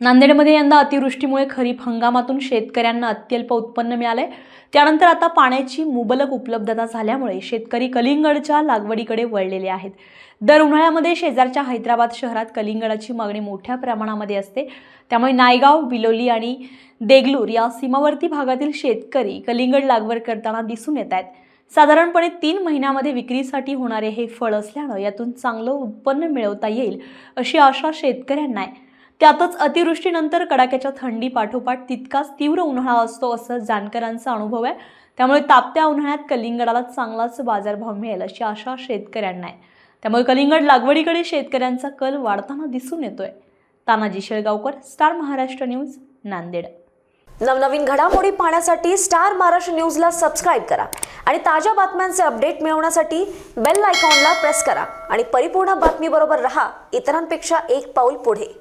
नांदेडमध्ये यंदा अतिवृष्टीमुळे खरीप हंगामातून शेतकऱ्यांना अत्यल्प उत्पन्न मिळालंय. त्यानंतर आता पाण्याची मुबलक उपलब्धता झाल्यामुळे शेतकरी कलिंगडच्या लागवडीकडे वळलेले आहेत. दर उन्हाळ्यामध्ये शेजारच्या हैदराबाद शहरात कलिंगडाची मागणी मोठ्या प्रमाणामध्ये असते. त्यामुळे नायगाव बिलोली आणि देगलूर या सीमावर्ती भागातील शेतकरी कलिंगड लागवड करताना दिसून येत आहेत. साधारणपणे तीन महिन्यामध्ये विक्रीसाठी होणारे हे फळ असल्यानं यातून चांगलं उत्पन्न मिळवता येईल अशी आशा शेतकऱ्यांना आहे. त्यातच अतिवृष्टीनंतर कडाक्याच्या थंडी पाठोपाठ तितकाच तीव्र उन्हाळा असतो असं जानकरांचा अनुभव आहे. त्यामुळे तापत्या उन्हाळ्यात कलिंगडाला चांगलाच बाजारभाव मिळेल अशी आशा शेतकऱ्यांना आहे. त्यामुळे कलिंगड लागवडीकडे शेतकऱ्यांचा कल वाढताना दिसून येतोय. Tanaji Shelgaonkar Star Maharashtra news Nanded. नवनवीन घडामोडी पाहण्यासाठी स्टार महाराष्ट्र न्यूजला सबस्क्राईब करा आणि ताज्या बातम्यांचे अपडेट मिळवण्यासाठी बेल आयकॉनला प्रेस करा. आणि परिपूर्ण बातमीबरोबर रहा. इतरांपेक्षा एक पाऊल पुढे.